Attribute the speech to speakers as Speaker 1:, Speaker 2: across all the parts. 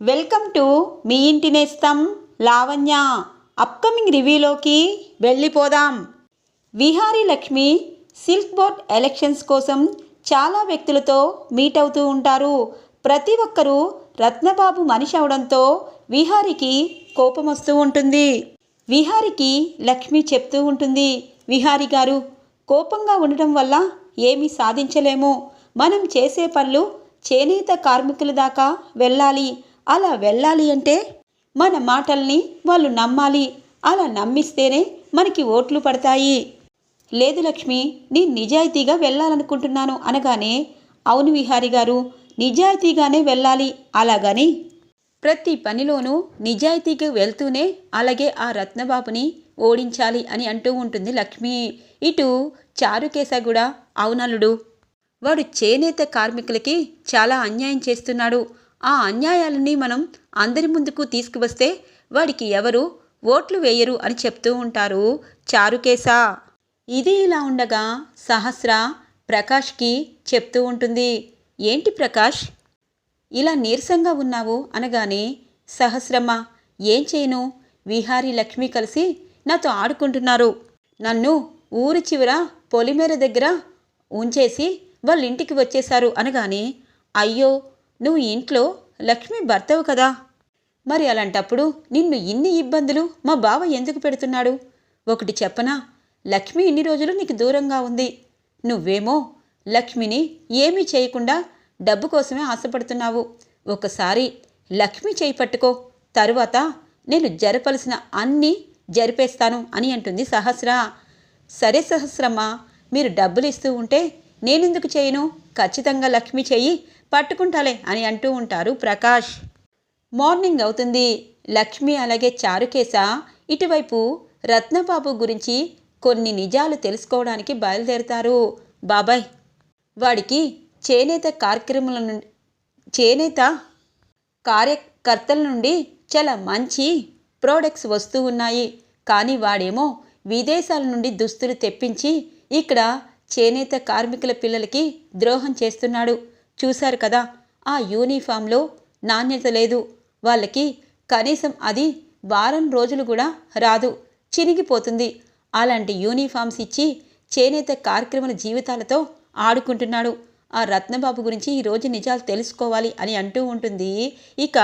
Speaker 1: Welcome to me ఇంటి నేస్తం Lavanya. Upcoming రివ్యూలోకి వెళ్ళిపోదాం. Vihari Lakshmi silk board elections కోసం చాలా వ్యక్తులతో మీట్ అవుతూ ఉంటారు. ప్రతి ఒక్కరూ రత్నబాబు మనిషి అవడంతో విహారికి కోపం వస్తూ ఉంటుంది. విహారికి లక్ష్మి చెప్తూ ఉంటుంది విహారి గారు కోపంగా ఉండటం వల్ల ఏమీ సాధించలేము. మనం చేసే పనులు చేనేత కార్మికుల దాకా వెళ్ళాలి. అలా వెళ్ళాలి అంటే మన మాటల్ని వాళ్ళు నమ్మాలి. అలా నమ్మిస్తేనే మనకి ఓట్లు పడతాయి. లేదు లక్ష్మి నేను నిజాయితీగా వెళ్ళాలనుకుంటున్నాను అనగానే అవును విహారి గారు నిజాయితీగానే వెళ్ళాలి అలాగని. ప్రతి పనిలోనూ నిజాయితీకి వెళ్తూనే అలాగే ఆ రత్నబాబుని ఓడించాలి అని అంటూ ఉంటుంది లక్ష్మి. ఇటు చారుకేశ కూడా అవునలుడు వాడు చేనేత కార్మికులకి చాలా అన్యాయం చేస్తున్నాడు. ఆ అన్యాయాలని మనం అందరి ముందుకు తీసుకువస్తే వాడికి ఎవరు ఓట్లు వేయరు అని చెప్తూ ఉంటారు. చారుకేశ. ఇది ఇలా ఉండగా సహస్ర ప్రకాష్కి చెప్తూ ఉంటుంది. ఏంటి ప్రకాష్? ఇలా నీరసంగా ఉన్నావు అనగానే సహస్రమ్మ ఏం చేయను? విహారీ లక్ష్మి కలిసి నాతో ఆడుకుంటున్నారు. నన్ను ఊరి చివర పొలిమేర దగ్గర ఉంచేసి వాళ్ళ ఇంటికి వచ్చేశారు అనగానే అయ్యో నువ్వు ఇంట్లో లక్ష్మి భర్తవు కదా? మరి అలాంటప్పుడు నిన్ను ఇన్ని ఇబ్బందులు మా బావ ఎందుకు పెడుతున్నాడు? ఒకటి చెప్పనా? లక్ష్మి ఇన్ని రోజులు నీకు దూరంగా ఉంది. నువ్వేమో లక్ష్మిని ఏమీ చేయకుండా డబ్బు కోసమే ఆశపడుతున్నావు. ఒకసారి లక్ష్మి చేయి పట్టుకో. తరువాత నేను జరపలసిన అన్నీ జరిపేస్తాను అని అంటుంది సహస్ర. సరే సహస్రమ్మ మీరు డబ్బులు ఇస్తూ ఉంటే నేనెందుకు చేయను? ఖచ్చితంగా లక్ష్మి చెయ్యి పట్టుకుంటాలే అని అంటూ ఉంటారు ప్రకాష్. మార్నింగ్ అవుతుంది. లక్ష్మి అలాగే చారుకేశ ఇటువైపు రత్నబాబు గురించి కొన్ని నిజాలు తెలుసుకోవడానికి బయలుదేరుతారు. బాబాయ్! వాడికి చేనేత కార్యక్రమాల నుండి చేనేత కార్యకర్తల నుండి చాలా మంచి ప్రోడక్ట్స్ వస్తూ ఉన్నాయి. కానీ వాడేమో విదేశాల నుండి దుస్తులు తెప్పించి ఇక్కడ చేనేత కార్మికుల పిల్లలకి ద్రోహం చేస్తున్నాడు. చూశారు కదా ఆ యూనిఫామ్లో నాణ్యత లేదు. వాళ్ళకి కనీసం అది వారం రోజులు కూడా రాదు. చినిగిపోతుంది. అలాంటి యూనిఫామ్స్ ఇచ్చి చేనేత కార్యక్రమాల జీవితాలతో ఆడుకుంటున్నాడు. ఆ రత్నబాబు గురించి ఈరోజు నిజాలు తెలుసుకోవాలి అని అంటూ ఉంటుంది. ఇక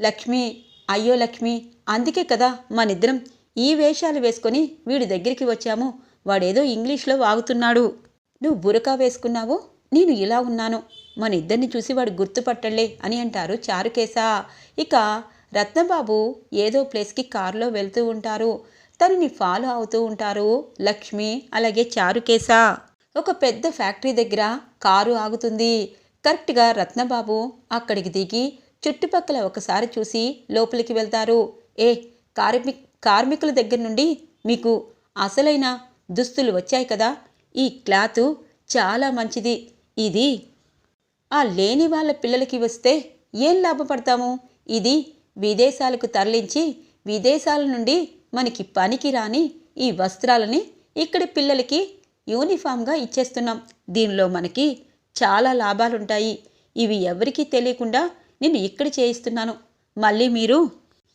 Speaker 1: లక్ష్మి అయ్యో లక్ష్మి అందుకే కదా మనిద్దరం ఈ వేషాలు వేసుకొని వీడి దగ్గరికి వచ్చాము. వాడేదో ఇంగ్లీష్లో వాగుతున్నాడు. నువ్వు బురకా వేసుకున్నావు? నేను ఇలా ఉన్నాను. మన ఇద్దరిని చూసి వాడు గుర్తుపట్టలే అని అంటారు చారుకేశ. ఇక రత్నబాబు ఏదో ప్లేస్కి కారులో వెళ్తూ ఉంటారు. తనని ఫాలో అవుతూ ఉంటారు లక్ష్మి అలాగే చారుకేశ. ఒక పెద్ద ఫ్యాక్టరీ దగ్గర కారు ఆగుతుంది. కరెక్ట్గా రత్నబాబు అక్కడికి దిగి చుట్టుపక్కల ఒకసారి చూసి లోపలికి వెళ్తారు. ఏ కార్మి కార్మికుల దగ్గర నుండి మీకు అసలైన దుస్తులు వచ్చాయి కదా? ఈ క్లాత్ చాలా మంచిది. ఇది ఆ లేని వాళ్ళ పిల్లలకి వస్తే ఏం లాభపడతాము? ఇది విదేశాలకు తరలించి విదేశాల నుండి మనకి పనికి రాని ఈ వస్త్రాలని ఇక్కడి పిల్లలకి యూనిఫామ్గా ఇచ్చేస్తున్నాం. దీనిలో మనకి చాలా లాభాలుంటాయి. ఇవి ఎవరికీ తెలియకుండా నేను ఇక్కడ చేయిస్తున్నాను. మళ్ళీ మీరు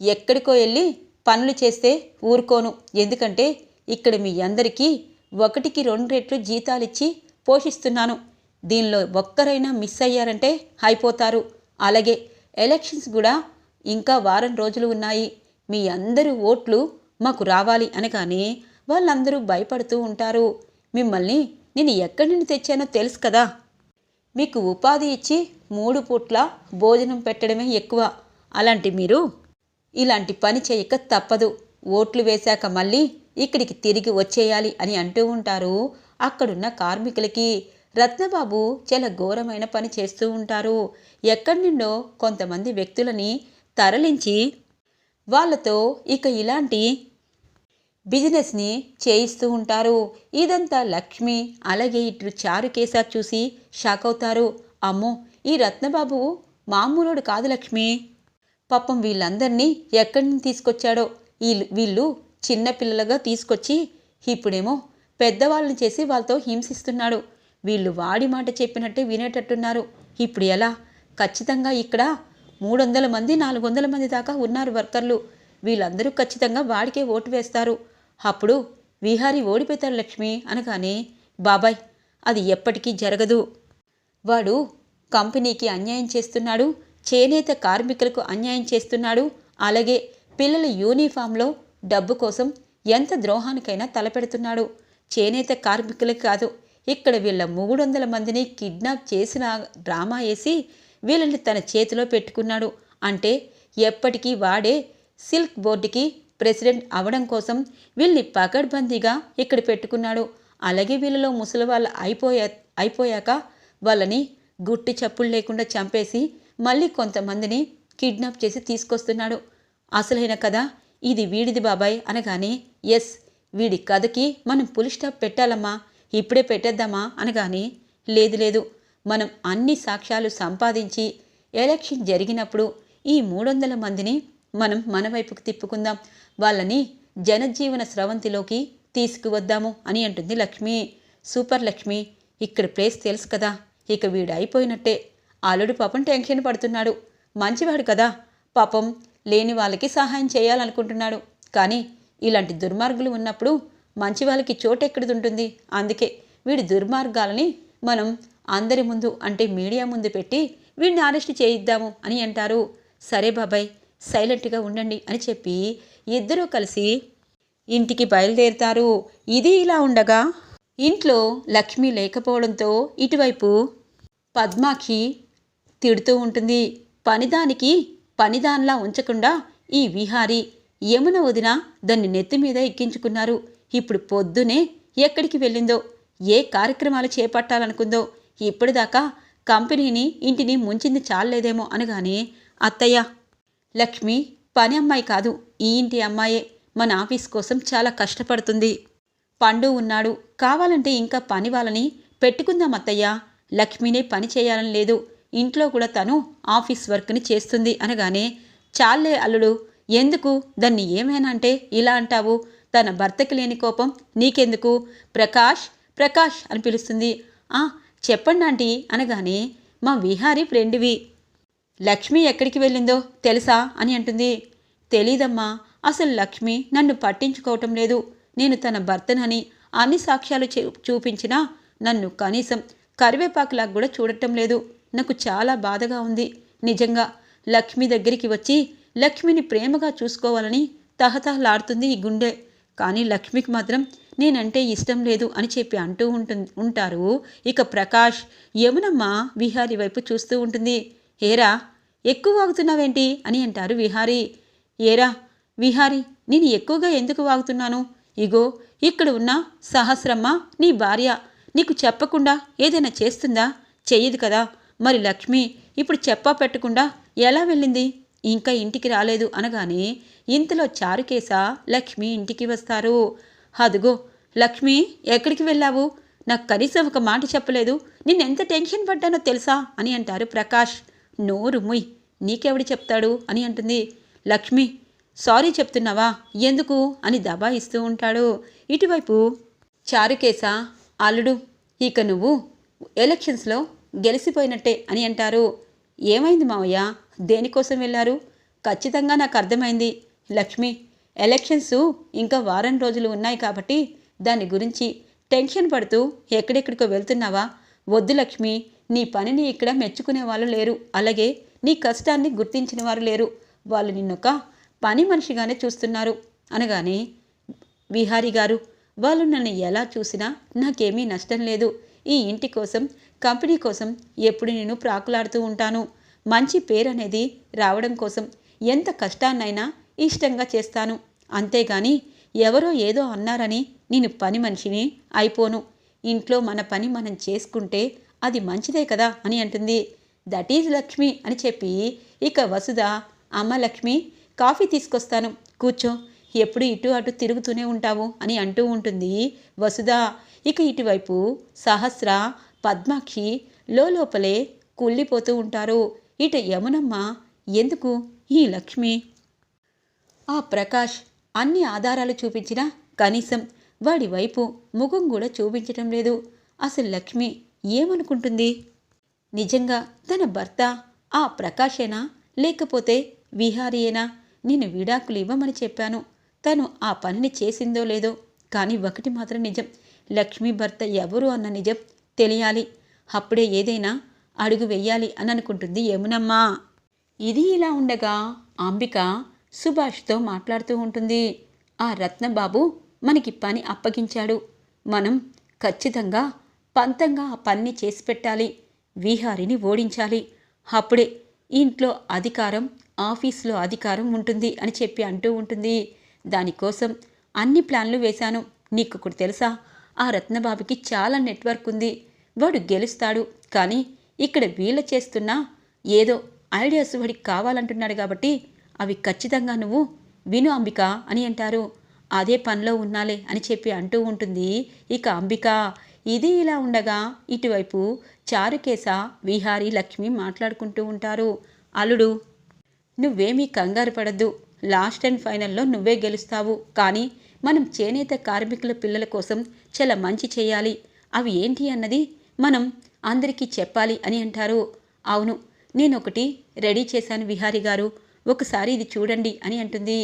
Speaker 1: ఎక్కడికో వెళ్ళి పనులు చేస్తే ఊరుకోను. ఎందుకంటే ఇక్కడ మీ అందరికీ ఒకటికి రెండు రెట్లు జీతాలిచ్చి పోషిస్తున్నాను. దీనిలో ఒక్కరైనా మిస్ అయ్యారంటే అయిపోతారు. అలాగే ఎలక్షన్స్ కూడా ఇంకా వారం రోజులు ఉన్నాయి. మీ అందరూ ఓట్లు మాకు రావాలి అనగానే వాళ్ళందరూ భయపడుతూ ఉంటారు. మిమ్మల్ని నేను ఎక్కడి నుండి తెచ్చానో తెలుసు కదా. మీకు ఉపాధి ఇచ్చి మూడు పూట్ల భోజనం పెట్టడమే ఎక్కువ. అలాంటి మీరు ఇలాంటి పని చేయక తప్పదు. ఓట్లు వేశాక మళ్ళీ ఇక్కడికి తిరిగి వచ్చేయాలి అని అంటూ ఉంటారు అక్కడున్న కార్మికులకి. రత్నబాబు చాలా ఘోరమైన పని చేస్తూ ఉంటారు. ఎక్కడి నుండో కొంతమంది వ్యక్తులని తరలించి వాళ్ళతో ఇక ఇలాంటి బిజినెస్ని చేయిస్తూ ఉంటారు. ఇదంతా లక్ష్మి అలాగే ఇటు చారు కేసార్ చూసి షాక్ అవుతారు. అమ్మో ఈ రత్నబాబు మామూలుడు కాదు లక్ష్మి. పాపం వీళ్ళందరినీ ఎక్కడి నుంచి తీసుకొచ్చాడో? వీళ్ళు వీళ్ళు చిన్నపిల్లలుగా తీసుకొచ్చి ఇప్పుడేమో పెద్దవాళ్ళని చేసి వాళ్ళతో హింసిస్తున్నాడు. వీళ్ళు వాడి మాట చెప్పినట్టే వినేటట్టున్నారు. ఇప్పుడు ఎలా? ఖచ్చితంగా ఇక్కడ మూడు వందల మంది నాలుగు వందల మంది దాకా ఉన్నారు వర్కర్లు. వీళ్ళందరూ ఖచ్చితంగా వాడికే ఓటు వేస్తారు. అప్పుడు విహారీ ఓడిపోతారు లక్ష్మి అనగానే బాబాయ్ అది ఎప్పటికీ జరగదు. వాడు కంపెనీకి అన్యాయం చేస్తున్నాడు చేనేత కార్మికులకు అన్యాయం చేస్తున్నాడు. అలాగే పిల్లల యూనిఫామ్లో డబ్బు కోసం ఎంత ద్రోహానికైనా తలపెడుతున్నాడు. చేనేత కార్మికులకి కాదు ఇక్కడ వీళ్ళ మూడు వందల మందిని కిడ్నాప్ చేసిన డ్రామా వేసి వీళ్ళని తన చేతిలో పెట్టుకున్నాడు. అంటే ఎప్పటికీ వాడే సిల్క్ బోర్డుకి ప్రెసిడెంట్ అవడం కోసం వీళ్ళని పకడ్బందీగా ఇక్కడ పెట్టుకున్నాడు. అలాగే వీళ్ళలో ముసలి వాళ్ళు అయిపోయా అయిపోయాక వాళ్ళని గుట్టి చప్పులు లేకుండా చంపేసి మళ్ళీ కొంతమందిని కిడ్నాప్ చేసి తీసుకొస్తున్నాడు. అసలైన కథ ఇది వీడిది బాబాయ్ అనగానే ఎస్ వీడి కథకి మనం పులి స్టాప్ పెట్టాలమ్మా. ఇప్పుడే పెట్టేద్దామా? అనగానే లేదు లేదు. మనం అన్ని సాక్ష్యాలు సంపాదించి ఎలక్షన్ జరిగినప్పుడు ఈ మూడు వందల మందిని మనం మన వైపుకు తిప్పుకుందాం. వాళ్ళని జనజీవన స్రవంతిలోకి తీసుకువద్దాము అని అంటుంది లక్ష్మి. సూపర్ లక్ష్మి ఇక్కడ ప్లేస్ తెలుసు కదా. ఇక వీడు అయిపోయినట్టే. అల్లుడు పాపం టెన్షన్ పడుతున్నాడు. మంచివాడు కదా. పాపం లేని వాళ్ళకి సహాయం చేయాలనుకుంటున్నాడు. కానీ ఇలాంటి దుర్మార్గులు ఉన్నప్పుడు మంచి వాళ్ళకి చోటు ఉంటుంది అందుకే వీడి దుర్మార్గాలని మనం అందరి ముందు అంటే మీడియా ముందు పెట్టి వీడిని అరెస్ట్ చేయిద్దాము అని అంటారు. సరే బాబాయ్ సైలెంట్గా ఉండండి అని చెప్పి ఇద్దరూ కలిసి ఇంటికి బయలుదేరుతారు. ఇది ఇలా ఉండగా ఇంట్లో లక్ష్మి లేకపోవడంతో ఇటువైపు పద్మాకి తిడుతూ ఉంటుంది. పనిదానికి పనిదానిలా ఉంచకుండా ఈ విహారి యమున వదిన దాన్ని నెత్తి మీద ఎక్కించుకున్నారు. ఇప్పుడు పొద్దునే ఎక్కడికి వెళ్ళిందో ఏ కార్యక్రమాలు చేపట్టాలనుకుందో ఇప్పటిదాకా కంపెనీని ఇంటిని ముంచింది చాలలేదేమో అనగానే అత్తయ్య లక్ష్మి పని అమ్మాయి కాదు ఈ ఇంటి అమ్మాయే. మన ఆఫీస్ కోసం చాలా కష్టపడుతుంది. పండు ఉన్నాడు. కావాలంటే ఇంకా పని వాళ్ళని పెట్టుకుందాం అత్తయ్య. లక్ష్మినే పని చేయాలని లేదు. ఇంట్లో కూడా తను ఆఫీస్ వర్క్ని చేస్తుంది అనగానే చాలే అల్లుడు ఎందుకు? దాన్ని ఏమైనా అంటే ఇలా అంటావు? తన భర్తకి లేని కోపం నీకెందుకు? ప్రకాష్ ప్రకాష్ అని పిలుస్తుంది. ఆ చెప్పండి ఆంటీ అనగానే మా విహారీ ఫ్రెండ్వి. లక్ష్మి ఎక్కడికి వెళ్ళిందో తెలుసా అని అంటుంది. తెలీదమ్మా అసలు లక్ష్మి నన్ను పట్టించుకోవటం లేదు. నేను తన భర్తనని అన్ని సాక్ష్యాలు చూ- చూపించినా నన్ను కనీసం కరివేపాకులాగా కూడా చూడటం లేదు. నాకు చాలా బాధగా ఉంది. నిజంగా లక్ష్మి దగ్గరికి వచ్చి లక్ష్మిని ప్రేమగా చూసుకోవాలని తహతహలాడుతుంది ఈ గుండె. కానీ లక్ష్మికి మాత్రం నేనంటే ఇష్టం లేదు అని చెప్పి అంటూ ఉంటు ఉంటారు. ఇక ప్రకాష్ యమునమ్మ విహారీ వైపు చూస్తూ ఉంటుంది. ఏరా ఎక్కువ వాగుతున్నావేంటి? అని అంటారు విహారీ. ఏరా విహారీ నేను ఎక్కువగా ఎందుకు వాగుతున్నాను? ఇగో ఇక్కడ ఉన్న సహస్రమ్మ నీ భార్య. నీకు చెప్పకుండా ఏదైనా చేస్తుందా? చెయ్యదు కదా. మరి లక్ష్మి ఇప్పుడు చెప్పా పెట్టకుండా ఎలా వెళ్ళింది? ఇంకా ఇంటికి రాలేదు అనగానే ఇంతలో చారుకేశ లక్ష్మి ఇంటికి వస్తారు. అదుగో లక్ష్మి ఎక్కడికి వెళ్ళావు? నాకు కనీసం ఒక మాట చెప్పలేదు. నిన్నెంత టెన్షన్ పడ్డానో తెలుసా? అని అంటారు ప్రకాష్. నోరు ముయ్. నీకెవడి చెప్తాడు? అని అంటుంది. లక్ష్మి సారీ చెప్తున్నావా? ఎందుకు? అని దబాయిస్తూ ఉంటాడు. ఇటువైపు చారుకేశ అల్లుడు ఇక నువ్వు ఎలక్షన్స్లో గెలిసిపోయినట్టే అని అంటారు. ఏమైంది మావయ్య? దేనికోసం వెళ్ళారు? ఖచ్చితంగా నాకు అర్థమైంది. లక్ష్మి ఎలక్షన్స్ ఇంకా వారం రోజులు ఉన్నాయి కాబట్టి దాని గురించి టెన్షన్ పడుతూ ఎక్కడెక్కడికో వెళ్తున్నావా? వద్దు లక్ష్మి నీ పనిని ఇక్కడ మెచ్చుకునే వాళ్ళు లేరు. అలాగే నీ కష్టాన్ని గుర్తించిన వారు లేరు. వాళ్ళు నిన్నొక పని మనిషిగానే చూస్తున్నారు. అనగానే విహారీ గారు వాళ్ళు నన్ను ఎలా చూసినా నాకేమీ నష్టం లేదు. ఈ ఇంటి కోసం కంపెనీ కోసం ఎప్పుడు నేను ప్రాకులాడుతూ ఉంటాను. మంచి పేరు అనేది రావడం కోసం ఎంత కష్టాన్నైనా ఇష్టంగా చేస్తాను. అంతేగాని ఎవరో ఏదో అన్నారని నేను పని మనిషిని అయిపోను. ఇంట్లో మన పని మనం చేసుకుంటే అది మంచిదే కదా అని అంటుంది. దట్ ఈజ్ లక్ష్మి అని చెప్పి ఇక వసుధ అమ్మ లక్ష్మి కాఫీ తీసుకొస్తాను. కూర్చో ఎప్పుడు ఇటు అటు తిరుగుతూనే ఉంటావు అని అంటూ ఉంటుంది వసుధ. ఇక ఇటువైపు సహస్ర పద్మాక్షి లోపలే కుళ్ళిపోతూ ఉంటారు. ఇట యమునమ్మ ఎందుకు ఈ లక్ష్మి? ఆ ప్రకాష్ అన్ని ఆధారాలు చూపించినా కనీసం వాడి వైపు ముఖం కూడా చూపించటం లేదు. అసలు లక్ష్మి ఏమనుకుంటుంది? నిజంగా తన భర్త ఆ ప్రకాశేనా లేకపోతే విహారీయేనా? నేను విడాకులు ఇవ్వమని చెప్పాను. తను ఆ పనిని చేసిందో లేదో కానీ ఒకటి మాత్రం నిజం. లక్ష్మీ భర్త ఎవరు అన్న నిజం తెలియాలి. అప్పుడే ఏదైనా అడుగు వెయ్యాలి అని అనుకుంటుంది ఏమునమ్మా ఇది ఇలా ఉండగా అంబిక సుభాష్తో మాట్లాడుతూ ఉంటుంది. ఆ రత్నబాబు మనకి పని అప్పగించాడు. మనం ఖచ్చితంగా పంతంగా ఆ పనిని చేసి పెట్టాలి. విహారిని ఓడించాలి. అప్పుడే ఇంట్లో అధికారం ఆఫీస్లో అధికారం ఉంటుంది అని చెప్పి అంటూ ఉంటుంది. దానికోసం అన్ని ప్లాన్లు వేశాను. నీకు ఒకటి తెలుసా? ఆ రత్నబాబుకి చాలా నెట్వర్క్ ఉంది. వాడు గెలుస్తాడు. కానీ ఇక్కడ వీళ్ళ చేస్తున్న ఏదో ఐడియాస్ వాడికి కావాలంటున్నాడు కాబట్టి అవి ఖచ్చితంగా నువ్వు విను అంబిక అని అంటారు. అదే పనిలో ఉన్నాలే అని చెప్పి అంటూ ఉంటుంది. ఇక అంబిక ఇది ఇలా ఉండగా ఇటువైపు చారుకేశ విహారి లక్ష్మి మాట్లాడుకుంటూ ఉంటారు. అల్లుడు నువ్వేమీ కంగారు పడద్దు. లాస్ట్ అండ్ ఫైనల్లో నువ్వే గెలుస్తావు. కానీ మనం చేనేత కార్మికుల పిల్లల కోసం చాలా మంచి చేయాలి. అవి ఏంటి అన్నది మనం అందరికీ చెప్పాలి అని అంటారు. అవును నేను ఒకటి రెడీ చేశాను విహారి గారు. ఒకసారి ఇది చూడండి అని అంటుంది.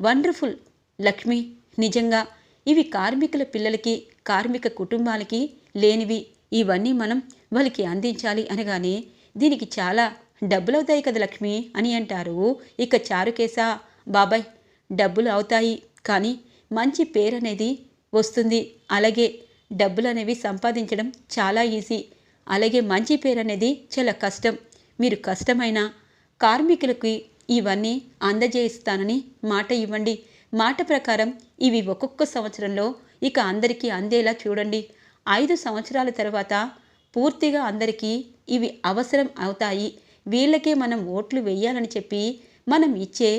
Speaker 1: వండర్ఫుల్ లక్ష్మి నిజంగా. ఇవి కార్మికుల పిల్లలకి కార్మిక కుటుంబాలకి లేనివి. ఇవన్నీ మనం వాళ్ళకి అందించాలి అనగానే దీనికి చాలా డబ్బులు అవుతాయి కదా లక్ష్మి అని అంటారు. ఇక చారుకేశ బాబాయ్ డబ్బులు అవుతాయి. కానీ మంచి పేరు అనేది వస్తుంది. అలాగే డబ్బులు అనేవి సంపాదించడం చాలా ఈజీ. అలాగే మంచి పేరు అనేది చాలా కష్టం. మీరు కష్టమైన కార్మికులకి ఇవన్నీ అందజేయిస్తానని మాట ఇవ్వండి. మాట ప్రకారం ఇవి ఒక్కొక్క సంవత్సరంలో ఇక అందరికీ అందేలా చూడండి. ఐదు సంవత్సరాల తర్వాత పూర్తిగా అందరికీ ఇవి అవసరం అవుతాయి. వీళ్ళకే మనం ఓట్లు వేయాలని చెప్పి మనం ఇచ్చే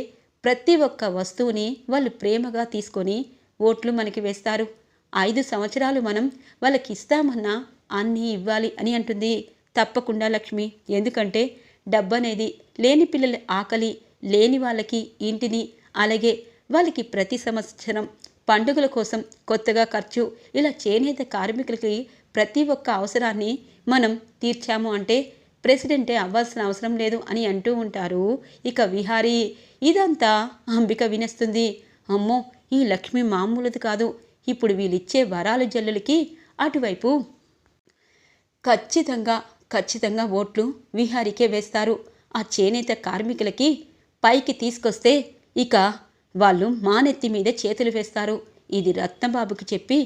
Speaker 1: ప్రతి ఒక్క వస్తువుని వాళ్ళు ప్రేమగా తీసుకొని ఓట్లు మనకి వేస్తారు. ఐదు సంవత్సరాలు మనం వాళ్ళకి ఇస్తామన్నా అన్నీ ఇవ్వాలి అని అంటుంది. తప్పకుండా లక్ష్మి. ఎందుకంటే డబ్బు అనేది లేని పిల్లల ఆకలి లేని వాళ్ళకి ఇంటిని అలాగే వాళ్ళకి ప్రతి సంవత్సరం పండుగల కోసం కొత్తగా ఖర్చు ఇలా చేనేత కార్మికులకి ప్రతి ఒక్క అవసరాన్ని మనం తీర్చాము అంటే ప్రెసిడెంటే అవ్వాల్సిన అవసరం లేదు అని అంటూ ఉంటారు. ఇక విహారీ ఇదంతా అంబిక వినేస్తుంది. అమ్మో ఈ లక్ష్మి మామూలుది కాదు. ఇప్పుడు వీళ్ళిచ్చే వరాలు జల్లులకి అటువైపు ఖచ్చితంగా ఖచ్చితంగా ఓట్లు విహారీకే వేస్తారు. ఆ చేనేత కార్మికులకి పైకి తీసుకొస్తే ఇక వాళ్ళు మానెత్తి మీద చేతులు వేస్తారు. ఇది రత్నబాబుకి చెప్పి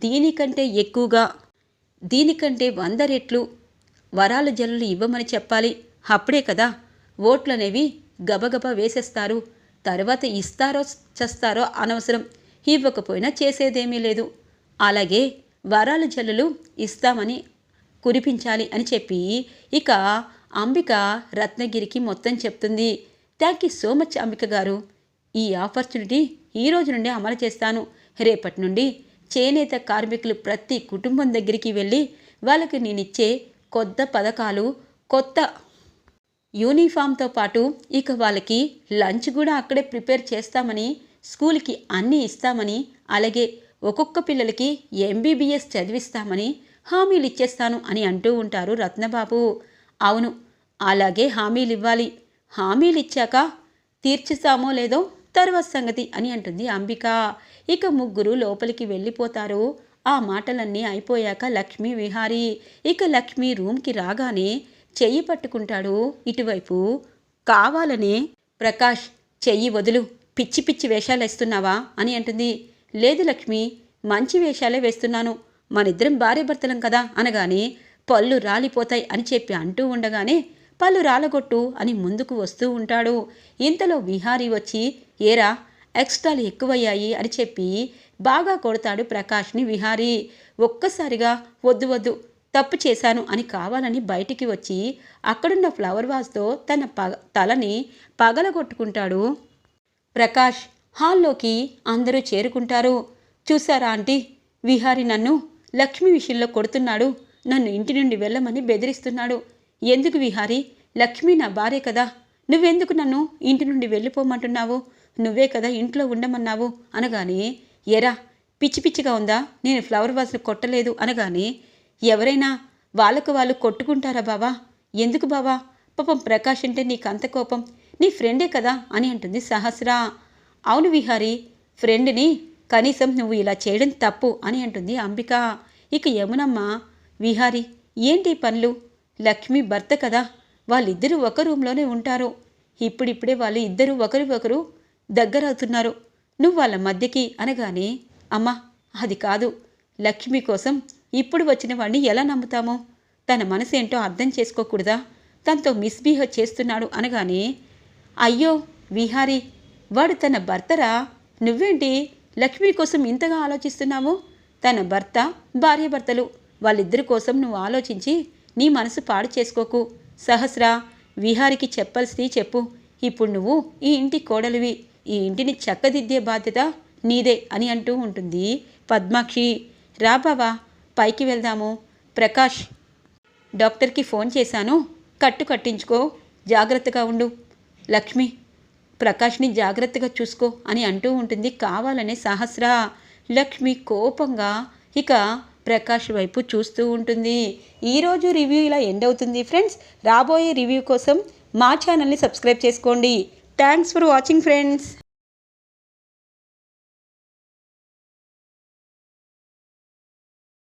Speaker 1: దీనికంటే ఎక్కువగా దీనికంటే వంద రెట్లు వరాల జల్లులు ఇవ్వమని చెప్పాలి. అప్పుడే కదా ఓట్లనేవి గబగబా వేసేస్తారు. తర్వాత ఇస్తారో చస్తారో అనవసరం. ఇవ్వకపోయినా చేసేదేమీ లేదు. అలాగే వరాల జల్లులు ఇస్తామని కురిపించాలి అని చెప్పి ఇక అంబిక రత్నగిరికి మొత్తం చెప్తుంది. Thank you so much Ambika garu. ఈ ఆపర్చునిటీ ఈ రోజు నుండి అమలు చేస్తాను. రేపటి నుండి చేనేత కార్మికులు ప్రతి కుటుంబం దగ్గరికి వెళ్ళి వాళ్ళకి నేనిచ్చే కొత్త పథకాలు కొత్త యూనిఫామ్తో పాటు ఇక వాళ్ళకి లంచ్ కూడా అక్కడే ప్రిపేర్ చేస్తామని స్కూల్కి అన్నీ ఇస్తామని అలాగే ఒక్కొక్క పిల్లలకి ఎంబీబీఎస్ చదివిస్తామని హామీలు ఇచ్చేస్తాను అని అంటూ ఉంటారు రత్నబాబు. అవును అలాగే హామీలు ఇవ్వాలి. హామీలు ఇచ్చాక తీర్చిస్తామో లేదో తర్వాత సంగతి అని అంటుంది అంబిక. ఇక ముగ్గురు లోపలికి వెళ్ళిపోతారు. ఆ మాటలన్నీ అయిపోయాక లక్ష్మీ విహారీ. ఇక లక్ష్మి రూమ్కి రాగానే చెయ్యి పట్టుకుంటాడు. ఇటువైపు కావాలనే ప్రకాష్ చెయ్యి వదులు. పిచ్చి పిచ్చి వేషాలు వేస్తున్నావా అని అంటుంది. లేదు లక్ష్మి మంచి వేషాలే వేస్తున్నాను. మనిద్దరం భార్యాభర్తలం కదా? అనగానే పళ్ళు రాలిపోతాయి అని చెప్పి అంటూ ఉండగానే పళ్ళు రాలగొట్టు అని ముందుకు వస్తూ ఉంటాడు. ఇంతలో విహారీ వచ్చి ఏరా ఎక్స్ట్రాలు ఎక్కువయ్యాయి అని చెప్పి బాగా కొడతాడు ప్రకాష్ని విహారీ. ఒక్కసారిగా వద్దు వద్దు తప్పు చేశాను అని కావాలని బయటికి వచ్చి అక్కడున్న ఫ్లవర్ వాజ్తో తన పగ తలని పగలగొట్టుకుంటాడు. ప్రకాష్ హాల్లోకి అందరూ చేరుకుంటారు. చూసారా ఆంటీ? విహారి నన్ను లక్ష్మి విషయంలో కొడుతున్నాడు. నన్ను ఇంటి నుండి వెళ్ళమని బెదిరిస్తున్నాడు. ఎందుకు విహారి? లక్ష్మి నా భార్య కదా. నువ్వెందుకు నన్ను ఇంటి నుండి వెళ్ళిపోమంటున్నావు? నువ్వే కదా ఇంట్లో ఉండమన్నావు అనగానే ఎరా పిచ్చి పిచ్చిగా ఉందా? నేను ఫ్లవర్ వాజ్ను కొట్టలేదు అనగానే ఎవరైనా వాళ్ళకు వాళ్ళు కొట్టుకుంటారా బావా? ఎందుకు బావా? పాపం ప్రకాష్ అంటే నీకు అంత కోపం. నీ ఫ్రెండే కదా అని అంటుంది సహస్రా. అవును విహారి ఫ్రెండ్ని కనీసం నువ్వు ఇలా చేయడం తప్పు అని అంటుంది అంబిక. ఇక యమునమ్మ విహారి ఏంటి పనులు? లక్ష్మి భర్త కదా. వాళ్ళిద్దరూ ఒక రూమ్లోనే ఉంటారు. ఇప్పుడిప్పుడే వాళ్ళు ఇద్దరు ఒకరి ఒకరు దగ్గరవుతున్నారు. నువ్వు వాళ్ళ మధ్యకి అనగానే అమ్మా అది కాదు. లక్ష్మి కోసం ఇప్పుడు వచ్చిన వాడిని ఎలా నమ్ముతాము? తన మనసు ఏంటో అర్థం చేసుకోకూడదా? తనతో మిస్బిహేవ్ చేస్తున్నాడు అనగానే అయ్యో విహారీ వాడు తన భర్తరా? నువ్వేంటి లక్ష్మి కోసం ఇంతగా ఆలోచిస్తున్నావు? తన భర్త భార్యాభర్తలు వాళ్ళిద్దరి కోసం నువ్వు ఆలోచించి నీ మనసు పాడు చేసుకోకు. సహస్ర విహారికి చెప్పాల్సింది చెప్పు. ఇప్పుడు నువ్వు ఈ ఇంటి కోడలివి. ఈ ఇంటిని చక్కదిద్దే బాధ్యత నీదే అని అంటూ ఉంటుంది పద్మాక్షి. రాబావా పైకి వెళ్దాము. ప్రకాష్ డాక్టర్కి ఫోన్ చేశాను. కట్టు కట్టించుకో జాగ్రత్తగా ఉండు. లక్ష్మి ప్రకాష్ని జాగ్రత్తగా చూసుకో అని అంటూ ఉంటుంది. కావాలనే సహస్ర. లక్ష్మి కోపంగా ఇక ప్రకాష్ వైపు చూస్తూ ఉంటుంది. ఈరోజు రివ్యూ ఇలా ఎండ్ అవుతుంది ఫ్రెండ్స్. రాబోయే రివ్యూ కోసం మా ఛానల్ని సబ్స్క్రైబ్ చేసుకోండి. Thanks for watching friends.